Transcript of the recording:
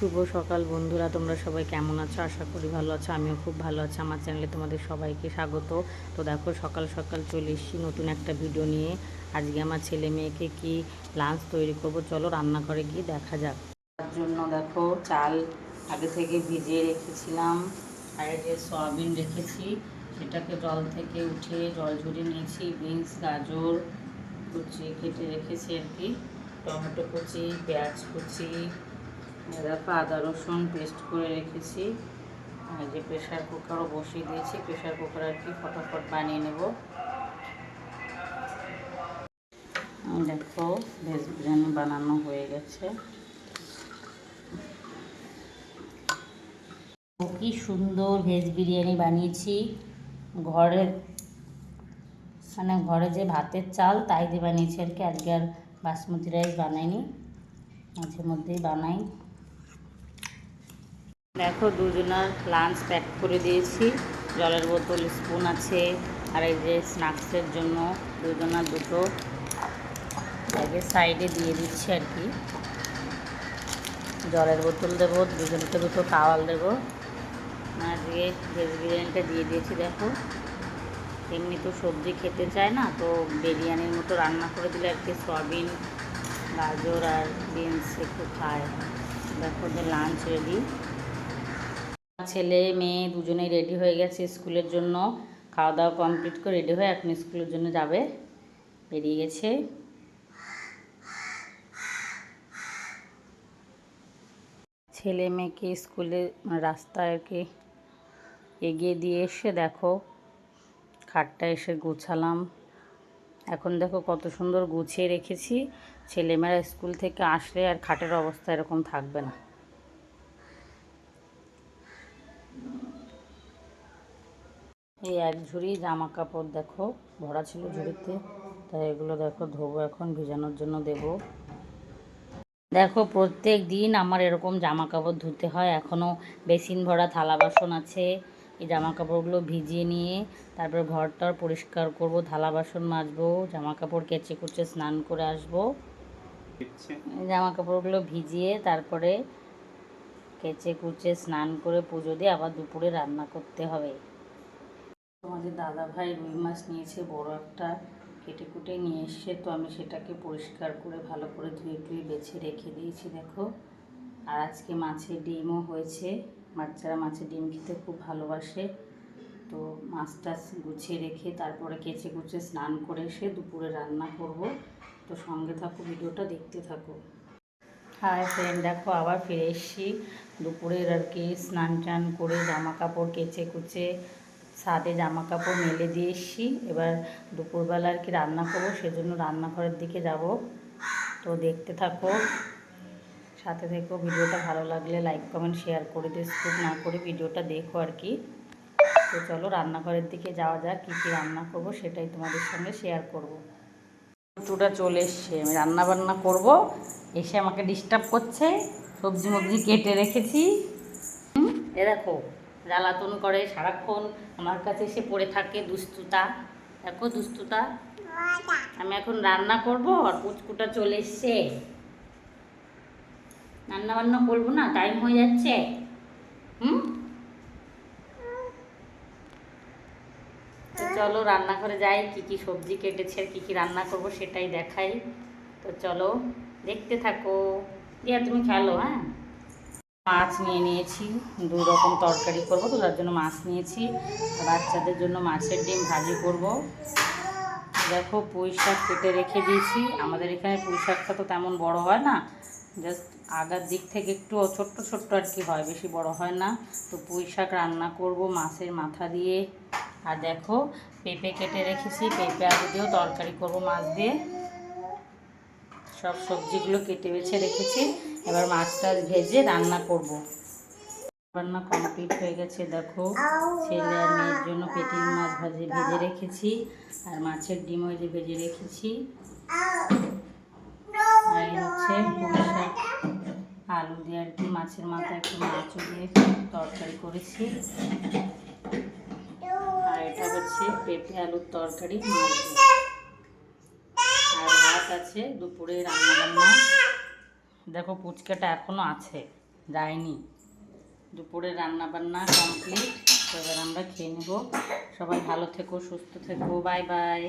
শুভ সকাল বন্ধুরা, তোমরা সবাই কেমন আছো? আশা করি ভালো আছো, আমিও খুব ভালো আছি। আমার চ্যানেলে তোমাদের সবাইকে স্বাগত। তো দেখো, সকাল সকাল চলে এসেছি নতুন একটা ভিডিও নিয়ে। আজকে আমার ছেলে মেয়েকে কি লাঞ্চ তৈরি করব? চলো রান্নাঘরে গিয়ে দেখা যাক। তার জন্য দেখো, চাল আগে থেকে ভিজিয়ে রেখেছিলাম। আর যে সয়াবিন রেখেছি, সেটাকে জল থেকে উঠে জল ঝরিয়ে নিয়েছি। বিনস, গাজর কুচি কেটে রেখেছি আর কি। টমেটো কুচি, পেঁয়াজ কুচি দেখো আদা রসুন পেস্ট করে রেখেছি। আর যে প্রেশার কুকারও বসিয়ে দিয়েছি প্রেশার কুকার আর কি ফটাফট বানিয়ে নেব। দেখো, ভেজ বিরিয়ানি বানানো হয়ে গেছে। কি সুন্দর ভেজ বিরিয়ানি বানিয়েছি। ঘরের মানে ঘরে যে ভাতের চাল, তাই দিয়ে বানিয়েছি আর কি। আজকে আর বাসমতি রাইস বানাইনি। মাঝে মধ্যেই বানাই। দেখো দুজনার লাঞ্চ প্যাক করে দিয়েছি। জলের বোতল স্পুন আছে, আর এই যে স্ন্যাক্সের জন্য দুজনার দুটো ব্যাগের সাইডে দিয়ে দিচ্ছি আর কি। জলের বোতল দেবো, দুজনকে দুটো টাওয়াল দেবো। আজকে ভেজ বিরিয়ানিটা দিয়ে দিয়েছি, দেখো। এমনি তো সবজি খেতে চায় না, তো বিরিয়ানির মতো রান্না করে দিলে আর কি সয়াবিন, গাজর আর বিনস একটু খায়। দেখো যে লাঞ্চ রেডি ছেলে, মেয়ে দুজনেই রেডি হয়ে গেছে স্কুলের জন্য। খাওয়া দাওয়া কমপ্লিট করে রেডি হয়ে এখন স্কুলের জন্য যাবে। বেরিয়ে গেছে। ছেলে মেয়েকে স্কুলে রাস্তায় কি এগিয়ে দিয়ে এসে দেখো, খাটটা এসে গুছালাম। এখন দেখো কত সুন্দর গুছিয়ে রেখেছি। ছেলেমেয়েরা স্কুল থেকে আসলে আর খাটের অবস্থা এরকম থাকবে না। এই এক ঝুড়ি জামা কাপড় দেখো ভরা ছিল ঝুড়িতে। তাই এগুলো দেখো ধোবো এখন ভিজানোর জন্য দেব। দেখো প্রত্যেক দিন আমার এরকম জামা কাপড় ধুতে হয়। এখনও বেসিন ভরা থালা বাসন আছে। এই জামা কাপড়গুলো ভিজিয়ে নিয়ে তারপর ঘরটার পরিষ্কার করব থালা বাসন মাজবো জামা কাপড় কেচে কুচে স্নান করে আসব। জামা কাপড়গুলো ভিজিয়ে তারপরে কেচে কুচে স্নান করে পুজো দিয়ে আবার দুপুরে রান্না করতে হবে। তোমাদের দাদা ভাই রুই মাছ নিয়েছে, বড় একটা কেটে কুটে নিয়ে এসছে, তো আমি সেটাকে পরিষ্কার করে ভালো করে ধুয়ে টুয়ে বেছে রেখে দিয়েছি, দেখো। আর আজকে মাছের ডিমও হয়েছে। বাচ্চারা মাছের ডিম খেতে খুব ভালোবাসে। তো মাছটা গুছিয়ে রেখে তারপরে কেচে কুচে স্নান করে এসে দুপুরে রান্না করব। তো সঙ্গে থাকো, ভিডিওটা দেখতে থাকো। হাই ফ্রেন্ড, দেখো, আবার ফিরে এসেছি। দুপুরের আর কি স্নান টান করে জামা কাপড় কেচে কুচে ছাদে জামা কাপড় মেলে দিয়ে এসছি। এবার দুপুরবেলা আর কি রান্না করব, সেজন্য রান্নাঘরের দিকে যাব। তো দেখতে থাকো, সাথে থেকেও ভিডিওটা ভালো লাগলে লাইক কমেন্ট শেয়ার করে দিও স্কিপ না করে ভিডিওটা দেখো আর কি। তো চলো রান্নাঘরের দিকে যাওয়া যাক, কী কী রান্না করব সেটাই তোমাদের সঙ্গে শেয়ার করব। টুটা চলে এসছে, আমি রান্না বান্না করব। এসে আমাকে ডিস্টার্ব করছে সবজি মবজি কেটে রেখেছি। এ দেখো। জ্বালাতন করে সারাক্ষণ আমার কাছে এসে পড়ে থাকে দুস্তুতা। দেখো দুস্তুতা। আমি এখন রান্না করব আর পুচকুটা চলে এসছে। রান্না বান্না করব না টাইম হয়ে যাচ্ছে। হুম? তো চলো রান্নাঘরে যাই, কি কি সবজি কেটেছে আর কি কি রান্না করব সেটাই দেখাই। তো চলো দেখতে থাকো। দিয়া তুমি খেলো হ্যাঁ? মাছ নিয়ে নিয়েছি, দু রকম তরকারি করব তো তার জন্য মাছ নিয়েছি, বাচ্চাদের জন্য মাছের ডিম ভাজি করব। দেখো পুঁই শাক কেটে রেখে দিয়েছি, আমাদের এখানে পুঁই শাকটা তো তেমন বড় হয় না জাস্ট আগার দিক থেকে একটু ছোট্ট ছোট্ট আর কি হয়, বেশি বড় হয় না। তো পুঁই শাক রান্না করব মাছের মাথা দিয়ে। আর দেখো পেঁপে কেটে রেখেছি, পেঁপে আলু দিয়েও তরকারি করব মাছ দিয়ে। সব সবজিগুলো কেটে বেছে রেখেছি। এবার মাছটা ভেজে রান্না করব। রান্না কমপ্লিট হয়ে গেছে, দেখো। ছেলে আর মেয়ের জন্য পেটির মাছ ভাজে ভেজে রেখেছি আর মাছের ডিম যে ভেজে রেখেছি। আর হচ্ছে আলু দিয়ে আর কি মাছের মাথা একটু মাছও দিয়ে তরকারি করেছি। আর এটা হচ্ছে পেঁপে আলুর তরকারি, মাছ। আছে, দুপুরে রান্নাবান্না। দেখো পুচকাটা এখনও আছে, যায়নি। দুপুরে রান্নাবান্না কমপ্লিট এবার আমরা খেয়ে নেব। সবাই ভালো থেকো, সুস্থ থেকো, বাই বাই।